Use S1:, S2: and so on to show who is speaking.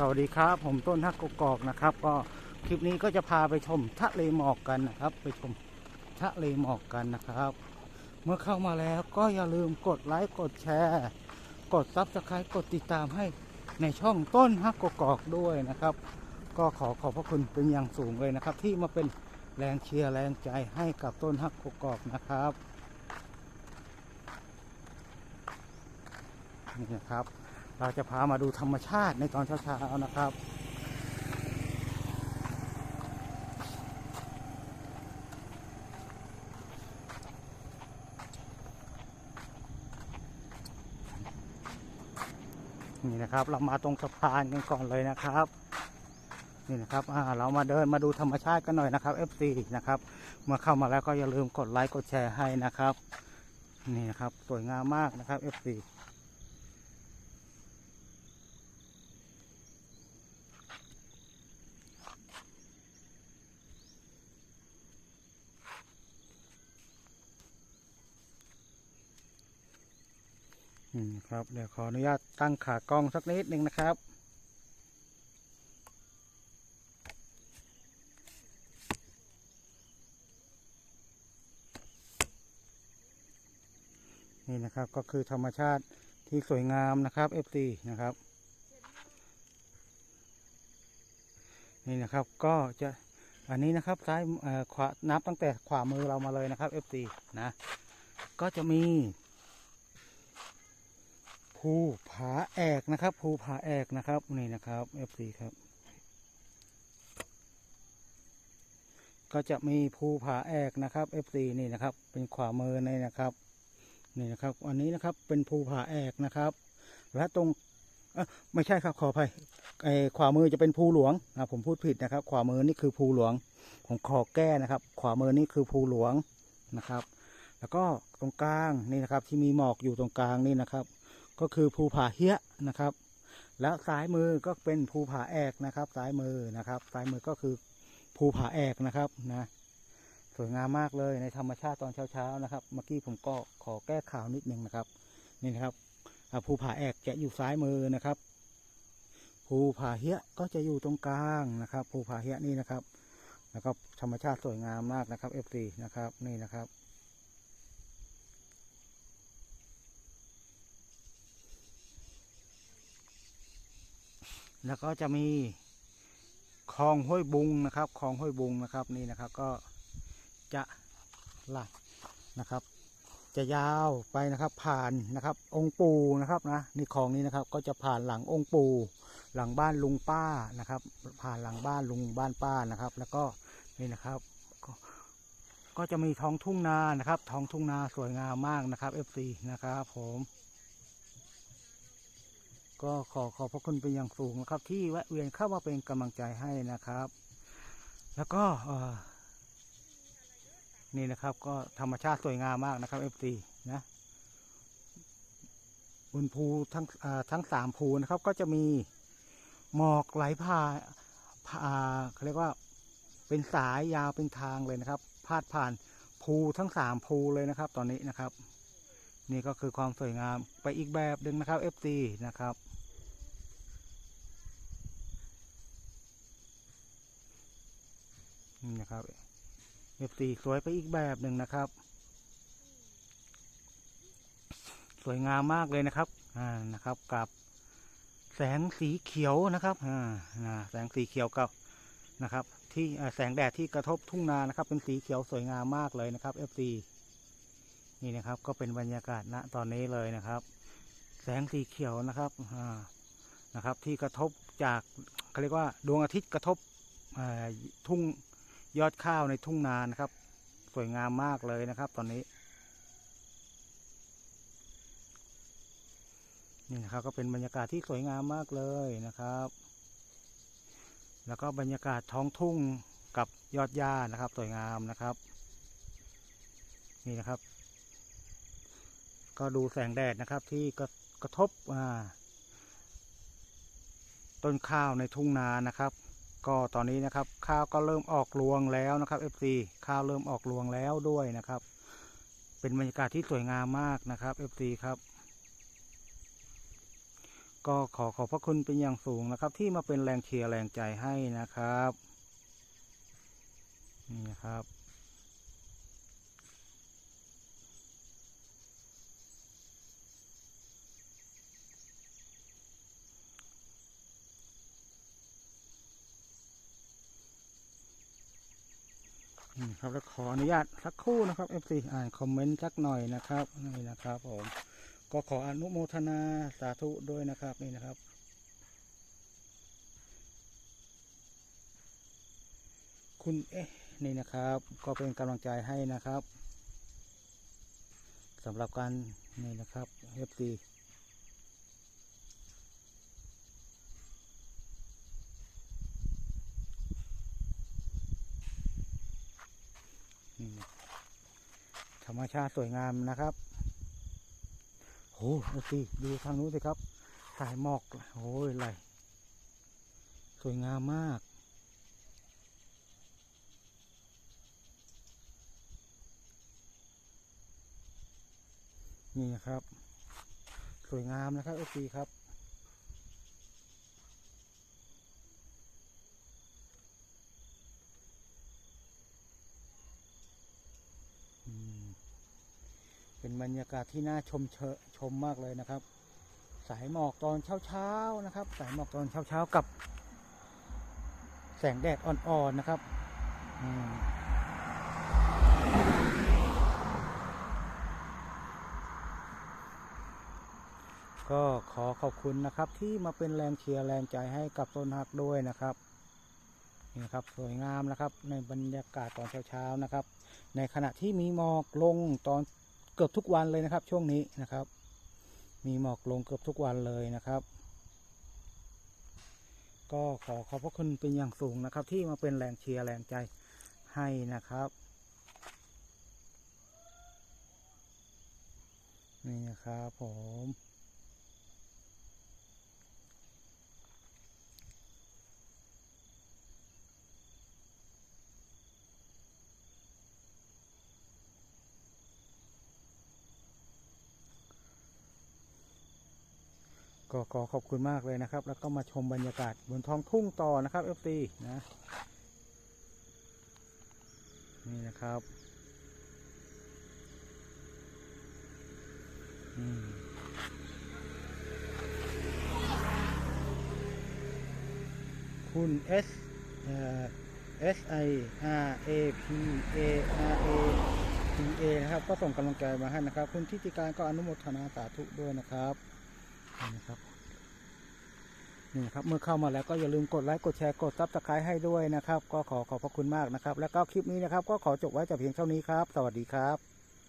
S1: สวัสดีครับ ผมต้นฮักกกอกนะครับ ก็คลิปนี้ก็จะพาไปชมทะเลหมอกกันนะครับ ไปชมทะเลหมอกกันนะครับ เมื่อเข้ามาแล้วก็อย่าลืมกดไลค์กดแชร์ กดซับสไครต์กดติดตามให้ในช่องต้นฮักกกอกด้วยนะครับ ก็ขอขอบพระคุณเป็นอย่างสูงเลยนะครับ ที่มาเป็นแรงเชียร์แรงใจให้กับต้นฮักกกอกนะครับนี่นะครับ เราจะพามาดูธรรมชาติในตอนเช้าๆนะครับ นี่นะครับเรามาตรงสะพานกันก่อนเลยนะครับนี่นะครับอ่าเรามาเดินมาดูธรรมชาติกันหน่อยนะครับ FC นะครับ เมื่อเข้ามาแล้วก็อย่าลืมกดไลค์กดแชร์ให้นะครับ นี่นะครับ สวยงามมากนะครับ FC ครับ เดี๋ยวขออนุญาตตั้งขากล้องสักนิดหนึ่งนะครับ นี่นะครับก็คือธรรมชาติที่สวยงามนะครับ FC นะครับ นี่นะครับก็จะอันนี้นะครับซ้ายขวานับตั้งแต่ขวามือเรามาเลยนะครับ FC นะก็จะมี ภูผาแอกนะครับภูผาแอกนะครับนี่นะครับ FC ครับ ก็จะมีภูผาแอกนะครับ FC นี่นะครับ เป็นขวามือนี่นะครับนี่นะครับ อันนี้นะครับเป็นภูผาแอกนะครับ และตรงอไม่ใช่ครับขออภัยไอขวามือจะเป็นภูหลวงนะผมพูดผิดนะครับ ขวามือนี่คือภูหลวง ผมขอแก้นะครับ ขวามือนี่คือภูหลวงนะครับ แล้วก็ตรงกลางนี่นะครับ ที่มีหมอกอยู่ตรงกลางนี่นะครับ ก็คือภูผาเฮียนะครับ แล้วซ้ายมือก็เป็นภูผาแอกนะครับซ้ายมือนะครับซ้ายมือก็คือภูผาแอกนะครับนะสวยงามมากเลยในธรรมชาติตอนเช้าๆนะครับ เมื่อกี้ผมก็ขอแก้ข่าวนิดนึงนะครับ นี่นะครับภูผาแอกจะอยู่ซ้ายมือนะครับภูผาเฮียก็จะอยู่ตรงกลางนะครับภูผาเฮียนี่นะครับ แล้วก็ธรรมชาติสวยงามมากนะครับ F4 นะครับนี่นะครับ แล้วก็จะมีคลองห้วยบุงนะครับคลองห้วยบุงนะครับนี่นะครับก็จะหลักนะครับ จะยาวไปนะครับ ผ่านนะครับ องค์ปู่นะครับนะนี่คลองนี้นะครับ ก็จะผ่านหลังองค์ปู่หลังบ้านลุงป้านะครับ ผ่านหลังบ้านลุงบ้านป้านะครับ แล้วก็นี่นะครับก็ก็จะมีท้องทุ่งนานะครับ ท้องทุ่งนาสวยงามมากนะครับ FC นะครับผม ก็ขอขอบพระคุณเป็นอย่างสูงนะครับ ที่แวะเวียนเข้ามาเป็นกำลังใจให้นะครับ แล้วก็นี่นะครับ ก็ธรรมชาติสวยงามมากนะครับ f อนะบนภูทั้งทั้งสามภูนะครับ ก็จะมีหมอกไหลผ่าผ่าเขาเรียกว่าเป็นสายยาวเป็นทางเลยนะครับ พาดผ่านภูทั้งสามภูเลยนะครับ ตอนนี้นะครับ นี่ก็คือความสวยงามไปอีกแบบหนึ่งนะครับ FC นะครับ นี่นะครับ F4 สวยไปอีกแบบหนึ่งนะครับ สวยงามมากเลยนะครับอ่านะครับกับแสงสีเขียวนะครับอ่าแสงสีเขียวกับนะครับ ที่แสงแดดที่กระทบทุ่งนานะครับ เป็นสีเขียวสวยงามมากเลยนะครับ F4 นี่นะครับก็เป็นบรรยากาศณตอนนี้เลยนะครับ แสงสีเขียวนะครับอ่านะครับ ที่กระทบจากเขาเรียกว่าดวงอาทิตย์กระทบทุ่ง ยอดข้าวในทุ่งนานะครับ สวยงามมากเลยนะครับ ตอนนี้ นี่นะครับก็เป็นบรรยากาศที่สวยงามมากเลยนะครับ แล้วก็บรรยากาศท้องทุ่งกับยอดหญ้านะครับ สวยงามนะครับ นี่นะครับ ก็ดูแสงแดดนะครับที่กระกระทบต้นข้าวในทุ่งนานะครับ ก็ตอนนี้นะครับข้าวก็เริ่มออกรวงแล้วนะครับ FC ข้าวเริ่มออกรวงแล้วด้วยนะครับ เป็นบรรยากาศที่สวยงามมากนะครับ FC ครับ ก็ขอขอบพระคุณเป็นอย่างสูงนะครับ ที่มาเป็นแรงเชียร์แรงใจให้นะครับนี่ครับ ครับแล้วขออนุญาตสักคู่นะครับ FC อ่านคอมเมนต์สักหน่อยนะครับนี่นะครับผมก็ขออนุโมทนาสาธุด้วยนะครับนี่นะครับคุณเอ๊ะนี่นะครับ ก็เป็นกำลังใจให้นะครับสำหรับการนี่นะครับ FC ธรรมชาติสวยงามนะครับโหดูสิดูทางนู้นสิครับ สายหมอกโอ้ยไหลสวยงามมาก นี่นะครับ สวยงามนะครับเอซีครับ เป็นบรรยากาศที่น่าชมเชะชมมากเลยนะครับ สายหมอกตอนเช้าๆนะครับ สายหมอกตอนเช้าๆกับ แสงแดดอ่อนๆนะครับก็ขอขอบคุณนะครับที่มาเป็นแรงเชียร์แรงใจให้กับต้นฮักด้วยนะครับนี่ครับสวยงามนะครับในบรรยากาศตอนเช้าๆนะครับ ในขณะที่มีหมอกลงตอน เกือบทุกวันเลยนะครับ ช่วงนี้นะครับ มีหมอกลงเกือบทุกวันเลยนะครับ ก็ขอขอบพระคุณเป็นอย่างสูงนะครับ ที่มาเป็นแรงเชียร์แรงใจให้นะครับนี่นะครับผม ก็ขอขอบคุณมากเลยนะครับ แล้วก็มาชมบรรยากาศบนท้องทุ่งต่อนะครับเอฟซีนะนี่นะครับอืมคุณ S เอ่อ S I R A P A R A P A นะครับ ก็ส่งกำลังใจมาให้นะครับ คุณทิติการก็อนุโมทนาสาธุด้วยนะครับ นี่นะครับนี่ครับเมื่อเข้ามาแล้วก็อย่าลืมกดไลค์กดแชร์กดซับสไครต์ให้ด้วยนะครับ ก็ขอขอบพระคุณมากนะครับ แล้วก็คลิปนี้นะครับ ก็ขอจบไว้แต่เพียงเท่านี้ครับ สวัสดีครับ